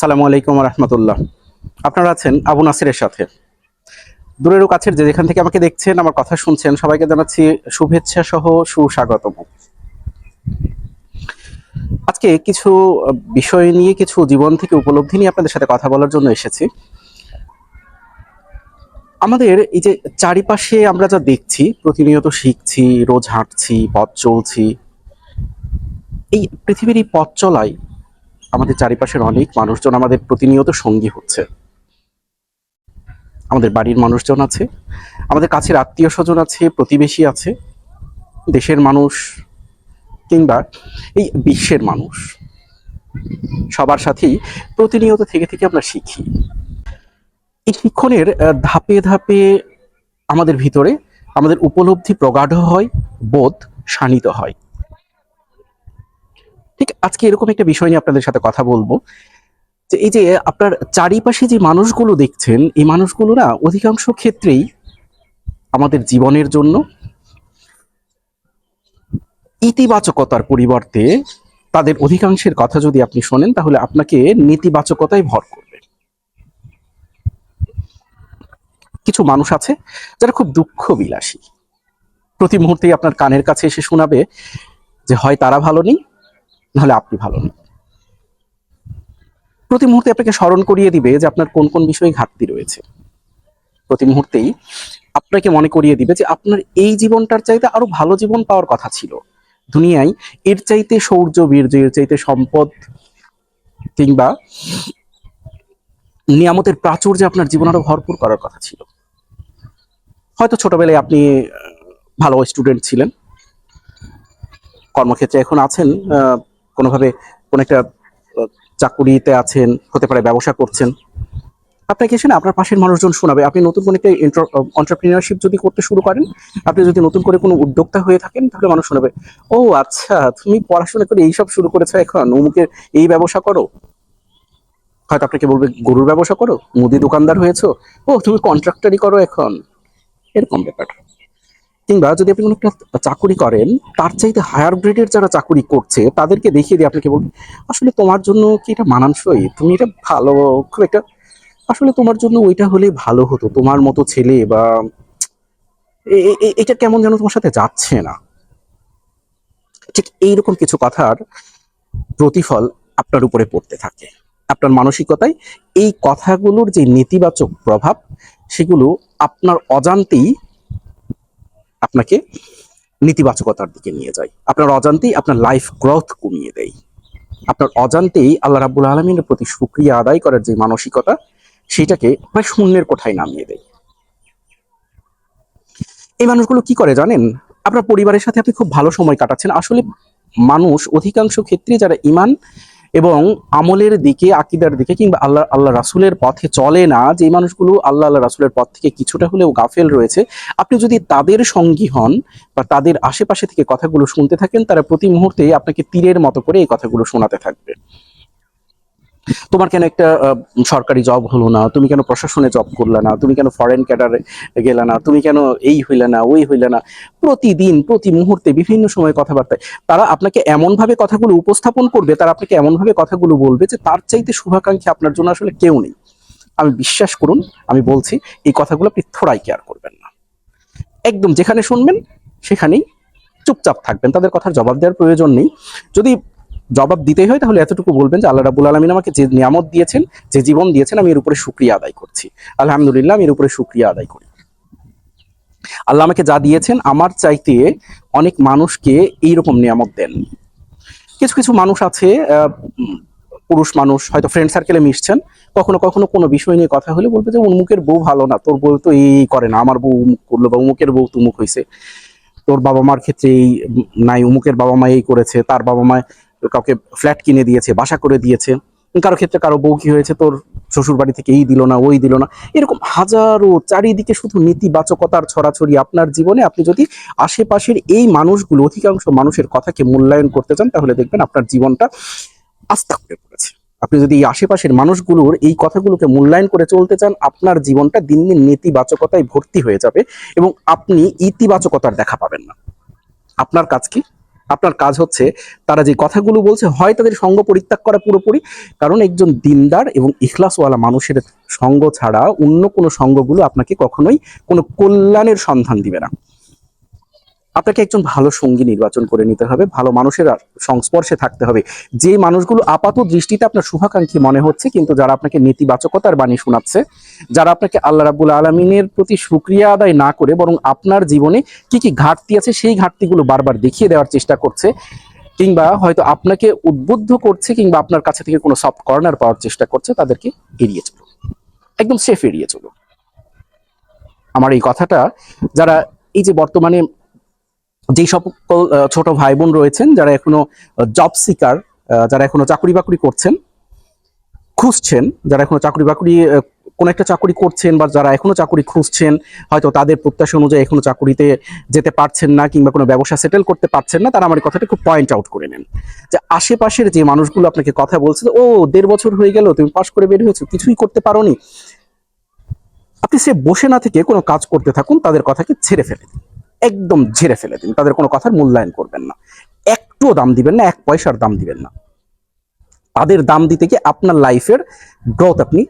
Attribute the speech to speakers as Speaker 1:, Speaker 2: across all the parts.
Speaker 1: সালামু আলাইকুম রহমতুল্লাহ। আপনারা আছেন আবু নাসিরের সাথে। দূরের কাছের যে যেখান থেকে আমাকে দেখছেন, আমার কথা শুনছেন, সবাইকে জানাচ্ছি শুভেচ্ছা সহ সুস্বাগতম। আজকে কিছু বিষয় নিয়ে, কিছু জীবন থেকে উপলব্ধি নিয়ে আপনাদের সাথে কথা বলার জন্য এসেছি। আমাদের এই যে চারিপাশে আমরা যা দেখছি, প্রতিনিয়ত শিখছি, রোজ হাঁটছি, পথ চলছি, এই পৃথিবীর এই পথ চলায় আমাদের চারিপাশের অনেক মানুষজন আমাদের প্রতিনিয়ত সঙ্গী হচ্ছে। আমাদের বাড়ির মানুষজন আছে, আমাদের কাছের আত্মীয় স্বজন আছে, প্রতিবেশী আছে, দেশের মানুষ কিংবা এই বিশ্বের মানুষ। সবার সাথেই প্রতিনিয়ত থেকে থেকে আমরা শিখি। এই শিক্ষণের ধাপে ধাপে আমাদের ভিতরে আমাদের উপলব্ধি প্রগাঢ় হয়, বোধ শানিত হয়। ঠিক আজকে এরকম একটা বিষয় নিয়ে আপনাদের সাথে কথা বলব। যে এই যে আপনার চারিপাশে যে মানুষগুলো দেখছেন, এই মানুষগুলো না অধিকাংশ ক্ষেত্রেই আমাদের জীবনের জন্য ইতিবাচকতার পরিবর্তে তাদের অধিকাংশের কথা যদি আপনি শোনেন, তাহলে আপনাকে নেতিবাচকতায় ভর করবে। কিছু মানুষ আছে যারা খুব দুঃখ বিলাসী প্রতি মুহূর্তেই আপনার কানের কাছে এসে শোনাবে যে, হয় তারা ভালো নেই নাহলে আপনি ভালো নেই প্রতি মুহূর্তে আপনাকে স্মরণ করিয়ে দিবে যে আপনার কোন কোন বিষয়ে ঘাটতি রয়েছে। প্রতি মুহূর্তেই আপনাকে মনে করিয়ে দিবে যে আপনার এই জীবনটার চাইতে আরও ভালো জীবন পাওয়ার কথা ছিল। দুনিয়ায় এর চাইতে সৌর্য, বীর্য, এর চাইতে সম্পদ কিংবা নিয়ামতের প্রাচুর্যে আপনার জীবন আরও ভরপুর করার কথা ছিল। হয়তো ছোটবেলায় আপনি ভালো স্টুডেন্ট ছিলেন। কর্মক্ষেত্রে এখন আছেন কোনোভাবে কোনো একটা চাকুরিতে আছেন, হতে পারে ব্যবসা করছেন। আপনাকে এসে না আপনার পাশের মানুষজন শোনাবে। আপনি নতুন কোনো একটা অন্টারপ্রিনারশিপ যদি করতে শুরু করেন, আপনি যদি নতুন করে কোনো উদ্যোক্তা হয়ে থাকেন, তাহলে মানুষ শোনাবে, ও আচ্ছা তুমি পড়াশোনা করে এইসব শুরু করেছ এখন? অমুকের এই ব্যবসা করো? হয়তো আপনাকে বলবে, গরুর ব্যবসা করো? মুদি দোকানদার হয়েছো? ও, তুমি কন্ট্রাক্টরই করো এখন? এরকম ব্যাপার। কিংবা যদি আপনি কোনো একটা চাকুরি করেন, তার চাইতে হায়ার গ্রেডের যারা চাকুরি করছে, তাদেরকে দেখিয়ে দিয়ে আপনাকে বলবেন আসলে তোমার জন্য কি এটা মানানসই? তুমি এটা ভালো, খুব একটা, আসলে তোমার জন্য ওইটা হলে ভালো হতো। তোমার মতো ছেলে বা এটা কেমন যেন তোমার সাথে যাচ্ছে না? ঠিক এইরকম কিছু কথার প্রতিফল আপনার উপরে পড়তে থাকে। আপনার মানসিকতায় এই কথাগুলোর যে নেতিবাচক প্রভাব, সেগুলো আপনার অজান্তেই আপনাকে নেতিবাচকতার দিকে নিয়ে যায়। আপনার অজান্তেই আপনার লাইফ গ্রোথ কমিয়ে দেয়। আপনার অজান্তেই আল্লাহ রাব্বুল আলমিনের প্রতি সুক্রিয়া আদায় করার যে মানসিকতা, সেটাকে প্রায় শূন্যের কোঠায় নামিয়ে দেয়। এই মানুষগুলো কি করে জানেন? আপনার পরিবারের সাথে আপনি খুব ভালো সময় কাটাচ্ছেন। আসলে মানুষ অধিকাংশ ক্ষেত্রে যারা ইমান এবং আমলের দিকে, আকিদার দিকে কিংবা আল্লাহ আল্লাহ রাসুলের পথে চলে না, যে মানুষগুলো আল্লাহ আল্লাহ রাসুলের পথ থেকে কিছুটা হলেও গাফেল রয়েছে, আপনি যদি তাদের সঙ্গী হন বা তাদের আশেপাশে থেকে কথাগুলো শুনতে থাকেন, তারা প্রতি মুহূর্তে আপনাকে তীরের মতো করে এই কথাগুলো শোনাতে থাকবে। তোমার কেন একটা সরকারি জব হলো না? তুমি কেন প্রশাসনে জব করলে না? তুমি কেন ফরেন ক্যাডারে গেলে না? তুমি কেন এই হইলে না, ওই হইলে না? প্রতিদিন, প্রতি মুহূর্তে বিভিন্ন সময় কথাবার্তায় তারা আপনাকে এমন ভাবে কথাগুলো উপস্থাপন করবে, তারা আপনাকে এমন ভাবে কথাগুলো বলবে যে তার চাইতে শুভাকাঙ্ক্ষী আপনার জন্য আসলে কেউ নেই। আমি বিশ্বাস করুন, আমি বলছি, এই কথাগুলো আপনি থোড়াই কেয়ার করবেন না। একদম যেখানে শুনবেন, সেখানেই চুপচাপ থাকবেন। তাদের কথার জবাব দেওয়ার প্রয়োজন নেই। যদি জবাব দিতেই হয়, তাহলে এতটুকু বলবেন যে আল্লাহ রাবুল আলমিন আমাকে যে নিয়ামত দিয়েছেন, যে জীবন দিয়েছেন, আমি এর উপরে শুক্রিয়া আদায় করছি। আলহামদুলিল্লাহ, আমি এর উপরে শুক্রিয়া আদায় করি। আল্লাহ আমাকে যা দিয়েছেন, আমার চাইতে অনেক মানুষকে এইরকম নিয়ামত দেন। কিছু কিছু মানুষ আছে পুরুষ মানুষ, হয়তো ফ্রেন্ড সার্কেলে মিশছেন। কখনো কখনো কোনো বিষয় নিয়ে কথা হলে বলবে যে উমুকের বউ ভালো না, তোর বউ তো এই করে না, আমার বউ উমুক করল বা উমুকের বউ তুমুক হয়েছে তোর বাবা মার ক্ষেত্রে এই নাই উমুকের বাবা মা এই করেছে, তার বাবা মা কাউকে ফ্ল্যাট কিনে দিয়েছে, বাসা করে দিয়েছে, কারও ক্ষেত্রে কারও বউ কি হয়েছে, তোর শ্বশুর বাড়ি থেকে এই দিল না, ওই দিল না। এরকম হাজারো, চারিদিকে শুধু নেতিবাচকতার ছড়াছড়ি আপনার জীবনে। আপনি যদি আশেপাশের এই মানুষগুলো, অধিকাংশ মানুষের কথাকে মূল্যায়ন করতে চান, তাহলে দেখবেন আপনার জীবনটা আস্থা করে পড়েছে। আপনি যদি এই আশেপাশের মানুষগুলোর এই কথাগুলোকে মূল্যায়ন করে চলতে চান, আপনার জীবনটা দিন দিন নেতিবাচকতায় ভর্তি হয়ে যাবে এবং আপনি ইতিবাচকতার দেখা পাবেন না। আপনার কাজ কি? আপনার কাজ হচ্ছে তারা যে কথাগুলো বলছে, হয় তাদের সঙ্গ পরিত্যাগ করা পুরোপুরি। কারণ একজন দিনদার এবং ইখলাসওয়ালা মানুষের সঙ্গ ছাড়া অন্য কোনো সঙ্গগুলো আপনাকে কখনোই কোনো কল্যাণের সন্ধান দিবে না। আপনাকে একজন ভালো সঙ্গী নির্বাচন করে নিতে হবে, ভালো মানুষের সংস্পর্শে থাকতে হবে। যে মানুষগুলো আপাত দৃষ্টিতে আপনার শুভাকাঙ্ক্ষী মনে হচ্ছে, কিন্তু যারা আপনাকে নেতিবাচকতার বাণী শোনাচ্ছে, যারা আপনাকে আল্লাহ রাবুল আলমিনের প্রতি সুক্রিয়া আদায় না করে বরং আপনার জীবনে কি কি ঘাটতি আছে, সেই ঘাটতিগুলো বারবার দেখিয়ে দেওয়ার চেষ্টা করছে, কিংবা হয়তো আপনাকে উদ্বুদ্ধ করছে, কিংবা আপনার কাছে থেকে কোনো সফট কর্নার পাওয়ার চেষ্টা করছে, তাদেরকে এড়িয়ে চলুন। একদম সেফ এড়িয়ে চলুন। আমার এই কথাটা, যারা এই যে বর্তমানে যেই সকল ছোট ভাই বোন রয়েছেন, যারা এখনও জব সিকার যারা এখনও চাকরি বাকরি করছেন, খুঁজছেন, যারা এখনও চাকরি বাকরি কোনো একটা চাকরি করছেন বা যারা এখনও চাকরি খুঁজছেন, হয়তো তাদের প্রত্যাশা অনুযায়ী এখনও চাকরিতে যেতে পারছেন না কিংবা কোনো ব্যবসা সেটেল করতে পারছেন না, তারা আমার কথাটা খুব পয়েন্ট আউট করে নেন। যে আশেপাশের যে মানুষগুলো আপনাকে কথা বলছে, ও, দেড় বছর হয়ে গেল, তুমি পাশ করে বের হয়েছো, কিছুই করতে পারোনি। আপনি সে বসে না থেকে কোনো কাজ করতে থাকুন, তাদের কথাকে ছেড়ে ফেলে দিন। একদম ঝেড়ে ফেলে দিন। তাদের কোনো কথার মূল্যায়ন করবেন না। একটুও দাম দিবেন না, এক পয়সার দাম দিবেন না। তাদের দাম দিতে গিয়ে আপনার লাইফের গ্রোথ আপনি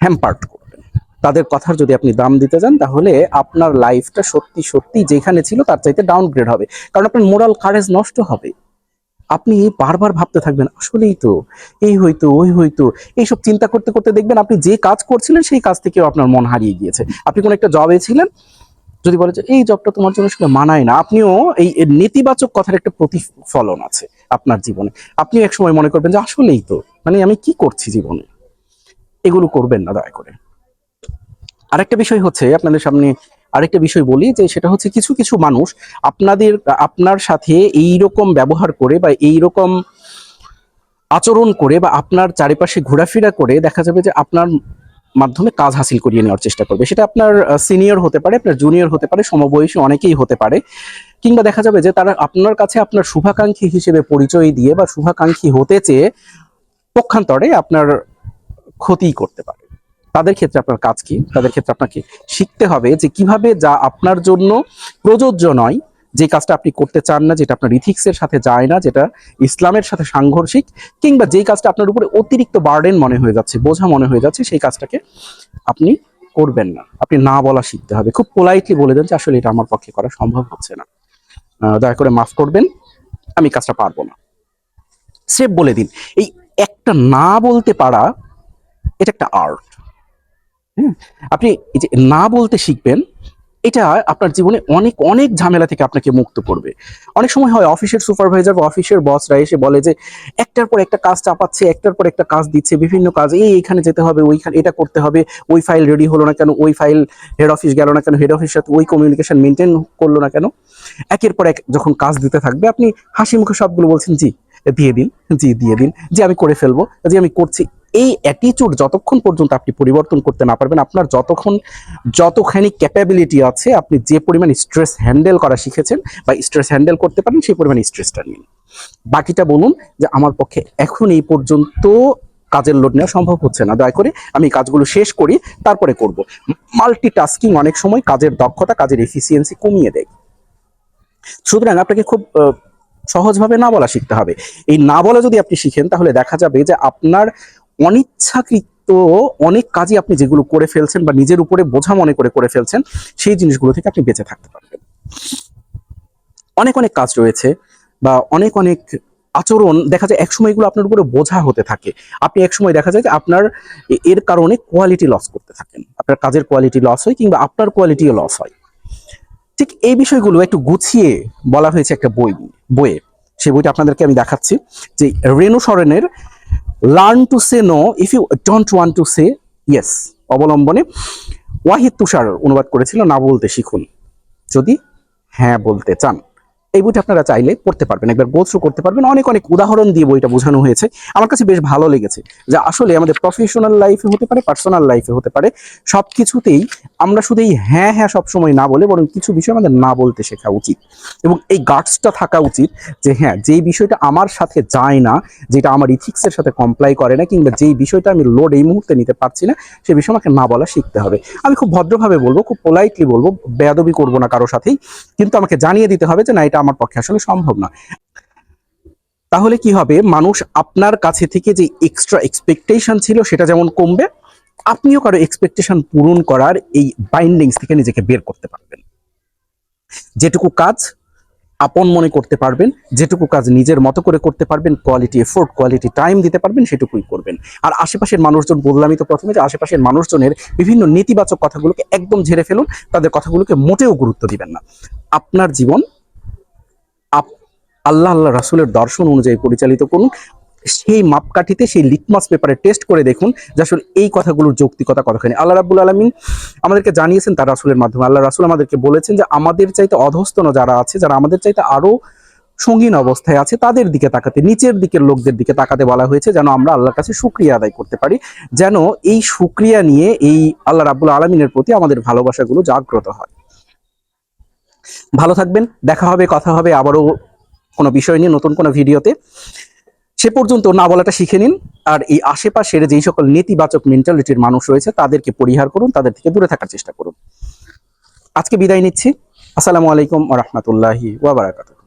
Speaker 1: হ্যাম্পার্ট করবেন। তাদের কথার যদি আপনি দাম দিতে যান, তাহলে আপনার লাইফটা সত্যি সত্যি যেখানে ছিল, তার চাইতে ডাউনগ্রেড হবে। কারণ আপনার মোরাল কারেজ নষ্ট হবে। আপনি বারবার ভাবতে থাকবেন, আসলেই তো, এই হইতো ওই হইতো এইসব চিন্তা করতে করতে দেখবেন আপনি যে কাজ করছিলেন, সেই কাজ থেকেও আপনার মন হারিয়ে গিয়েছে। আপনি কোনো একটা জবে ছিলেন যদি বলে যে এই জবটা তোমার জন্য আসলে মানায় না, আপনিও এই নেতিবাচক কথার একটা প্রতিফলন আছে আপনার জীবনে। আপনি এক সময় মনে করবেন যে আসলেই তো মানে আমি কি করছি জীবনে? এগুলো করবেন না দয়া করে। আরেকটা বিষয় হচ্ছে, আপনাদের সামনে আরেকটা বিষয় বলি, যে সেটা হচ্ছে কিছু কিছু মানুষ আপনাদের, আপনার সাথে এই রকম ব্যবহার করে বা এই রকম আচরণ করে বা আপনার চারিপাশে ঘোরাফেরা করে দেখা যাবে যে আপনার মাধ্যমে কাজ হাসিল করিয়ে নেওয়ার চেষ্টা করবে। সেটা আপনার সিনিয়র হতে পারে, আপনার জুনিয়র হতে পারে, সমবয়সী অনেকেই হতে পারে। কিংবা দেখা যাবে যে তারা আপনার কাছে আপনার শুভাকাঙ্ক্ষী হিসেবে পরিচয় দিয়ে বা শুভাকাঙ্ক্ষী হতে চেয়ে পক্ষান্তরে আপনার ক্ষতি করতে পারে। তাদের ক্ষেত্রে আপনার কাজ কি? তাদের ক্ষেত্রে আপনাকে শিখতে হবে যে কীভাবে যা আপনার জন্য প্রযোজ্য নয় যে কাজটা আপনি করতে চান না, যেটা আপনার ইথিক্সের সাথে যায় না, যেটা ইসলামের সাথে সাংঘর্ষিক, কিংবা যেই কাজটা আপনার উপরে অতিরিক্ত বার্ডেন মনে হয়ে যাচ্ছে, বোঝা মনে হয়ে যাচ্ছে, সেই কাজটাকে আপনি করবেন না। আপনি না বলা শিখতে হবে। খুব পোলাইটলি বলে দেন যে, আসলে এটা আমার পক্ষে করা সম্ভব হচ্ছে না। দয়া করে মাফ করবেন, আমি কাজটা পারব না। সেভ বলে দিন, এই একটা না বলতে পারা, এটা একটা আর্ট হ্যাঁ আপনি যে না বলতে শিখবেন এটা আপনার জীবনে অনেক অনেক ঝামেলা থেকে আপনাকে মুক্ত করবে। অনেক সময় হয় অফিসের সুপারভাইজার বা অফিসের বসরা এসে বলে যে, একটার পর একটা কাজ চাপাচ্ছে, একটার পর একটা কাজ দিচ্ছে, বিভিন্ন কাজ, এই এখানে যেতে হবে, ওইখানে, এটা করতে হবে, ওই ফাইল রেডি হলো না কেন, ওই ফাইল হেড অফিস গেল না কেন হেড অফিসের সাথে ওই কমিউনিকেশন মেনটেন করল না কেন? একের পর এক যখন কাজ দিতে থাকবে, আপনি হাসি মুখে সবগুলো বলছেন, জি, দিয়ে দিন, জি, দিয়ে দিন যে আমি করে ফেলব যে আমি করছি। এই অ্যাটিটিউড যতক্ষণ পর্যন্ত আপনি পরিবর্তন করতে না পারবেন, আপনার যতক্ষণ, যতখানি ক্যাপাবিলিটি আছে, আপনি যে পরিমাণ স্ট্রেস হ্যান্ডেল করা শিখেছেন বা স্ট্রেস হ্যান্ডেল করতে পারেন, সেই পরিমাণ স্ট্রেসটা নিন। বাকিটা বলুন যে আমার পক্ষে এখন এই পর্যন্ত কাজের লোড নেওয়া সম্ভব হচ্ছে না। দয়া করে আমি কাজগুলো শেষ করি, তারপরে করব। মাল্টিটাস্কিং অনেক সময় কাজের দক্ষতা, কাজের এফিসিয়েন্সি কমিয়ে দেয়। সুতরাং আপনাকে খুব সহজভাবে না বলা শিখতে হবে। এই না বলা যদি আপনি শিখেন, তাহলে দেখা যাবে যে আপনার অনিচ্ছাকৃত অনেক কাজই আপনি যেগুলো করে ফেলছেন বা নিজের উপরে বোঝা মনে করে করে ফেলছেন, সেই জিনিসগুলো থেকে আপনি বেঁচে থাকতে পারবেন। অনেক অনেক কাজ রয়েছে বা অনেক অনেক আচরণ দেখা যায় এক সময়গুলো আপনার উপরে বোঝা হতে থাকে। আপনি এক সময় দেখা যায় যে আপনার এর কারণে কোয়ালিটি লস করতে থাকেন। আপনার কাজের কোয়ালিটি লস হয় কিংবা আপনার কোয়ালিটিও লস হয়। ঠিক এই বিষয়গুলো একটু গুছিয়ে বলা হয়েছে একটা বই, বইয়ে। সেই বইটা আপনাদেরকে আমি দেখাচ্ছি যে Renu সরেনের learn to say no if you don't want to say yes অবলম্বনে ওয়াহিদ তুষার অনুবাদ করেছিল না বলতে শিখুন। যদি হ্যাঁ বলতে চান। এই বইটা আপনারা চাইলে পড়তে পারবেন, একবার গো থ্রু করতে পারবেন। অনেক অনেক উদাহরণ দিয়ে বইটা বোঝানো হয়েছে। আমার কাছে বেশ ভালো লেগেছে যে আসলে আমাদের প্রফেশনাল লাইফে হতে পারে পার্সোনাল লাইফে হতে পারে। সব কিছুতেই আমরা শুধু এই হ্যাঁ হ্যাঁ সবসময় না বলে, বরং কিছু বিষয় আমাদের না বলতে শেখা উচিত। এবং এই গার্ডসটা থাকা উচিত যে হ্যাঁ যেই বিষয়টা আমার সাথে যায় না, যেটা আমার ইথিক্সের সাথে কমপ্লাই করে না, কিংবা যেই বিষয়টা আমি লোড এই মুহূর্তে নিতে পারছি না সেই বিষয় আমাকে না বলা শিখতে হবে। আমি খুব ভদ্রভাবে বলব, খুব পোলাইটলি বলব, বেয়াদবি করব না কারও সাথেই। কিন্তু আমাকে জানিয়ে দিতে হবে যে না, এটা আমার পক্ষে আসলে সম্ভব না তাহলে কি হবে? মানুষ আপনার কাছে থেকে যে এক্সট্রা এক্সপেকটেশন ছিল সেটা যেমন কমবে, আপনিও কারও এক্সপেকটেশন পূরণ করার এই বাইন্ডিংস থেকে নিজেকে বের করতে পারবেন। যেটুকু কাজ আপন মনে করতে পারবেন, যেটুকু কাজ নিজের মতো করে করতে পারবেন কোয়ালিটি এফোর্ট কোয়ালিটি টাইম দিতে পারবেন, সেটুকুই করবেন। আর আশেপাশের মানুষজন বললামই তো প্রথমে যে আশেপাশের মানুষজনের বিভিন্ন নেতিবাচক কথাগুলোকে একদম ঝেড়ে ফেলুন, তাদের কথাগুলোকে মোটেও গুরুত্ব দিবেন না। আপনার জীবন আল্লাহ আল্লাহ রাসুলের দর্শন অনুযায়ী পরিচালিত করুন। সেই মাপকাঠিতে, সেই লিটমাস পেপারে টেস্ট করে দেখুন যে আসলে এই কথাগুলোর যৌক্তিকতা কতখানি। আল্লাহ রাব্বুল আলমিন আমাদেরকে জানিয়েছেন তার রাসুলের মাধ্যমে। আল্লাহ রাসুল আমাদেরকে বলেছেন যে আমাদের চাইতে অধস্তন যারা আছে, যারা আমাদের চাইতে আরও সঙ্গীন অবস্থায় আছে, তাদের দিকে তাকাতে, নিচের দিকের লোকদের দিকে তাকাতে বলা হয়েছে যেন আমরা আল্লাহর কাছে শুক্রিয়া আদায় করতে পারি, যেন এই শুক্রিয়া নিয়ে এই আল্লাহ রাব্বুল আলমিনের প্রতি আমাদের ভালোবাসাগুলো জাগ্রত হয়। ভালো থাকবেন, দেখা হবে, কথা হবে, আবারও কোনো বিষয় নিয়ে নতুন কোনো ভিডিওতে। সে পর্যন্ত না বলাটা শিখে নিন, আর এই আশেপাশের যেই সকল নেতিবাচক মেন্টালিটির মানুষ রয়েছে, তাদেরকে পরিহার করুন, তাদের থেকে দূরে থাকার চেষ্টা করুন। আজকে বিদায় নিচ্ছি। আসসালামু আলাইকুম রহমতুল্লাহি ওয়াবারাকাতু